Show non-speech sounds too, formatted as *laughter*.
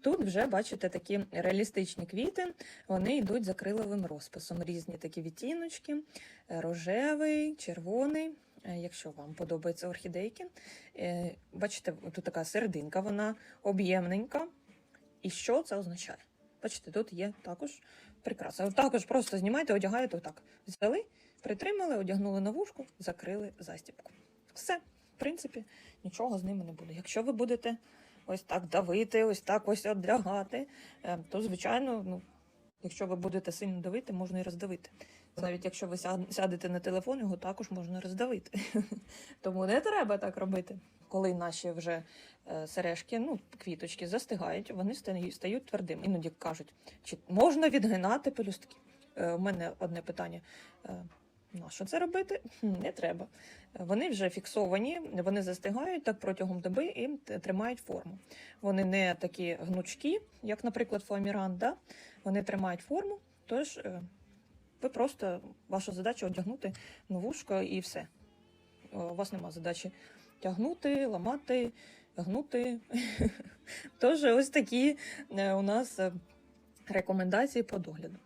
Тут вже бачите такі реалістичні квіти, вони йдуть за криловим розписом. Різні такі відтіночки, е, рожевий, червоний. Е, Якщо вам подобаються орхідейки, Е, бачите, тут така серединка, вона об'ємненька. І що це означає? Бачите, тут є також прикраса. Також просто знімаєте, одягаєте отак. Взяли, притримали, одягнули на вушку, закрили застібку. Все, в принципі, нічого з ними не буде. Якщо ви будете ось так давити, ось так ось одлягати, е, то, звичайно, ну, якщо ви будете сильно давити, можна і роздавити. Навіть якщо ви сядете на телефон, його також можна роздавити. *laughs* Тому не треба так робити. Коли наші вже е, сережки, ну, квіточки застигають, вони стають, стають твердими. Іноді кажуть, чи можна відгинати пелюстки? Е, У мене одне питання. Що це робити? Не треба. Вони вже фіксовані, вони застигають так протягом доби і тримають форму. Вони не такі гнучкі, як, наприклад, фоаміран, да? вони тримають форму, тож е, ви просто ваша задача одягнути на вушко і все. Е, У вас нема задачі тягнути, ламати, гнути. *laughs* Тож ось такі е, у нас рекомендації по догляду.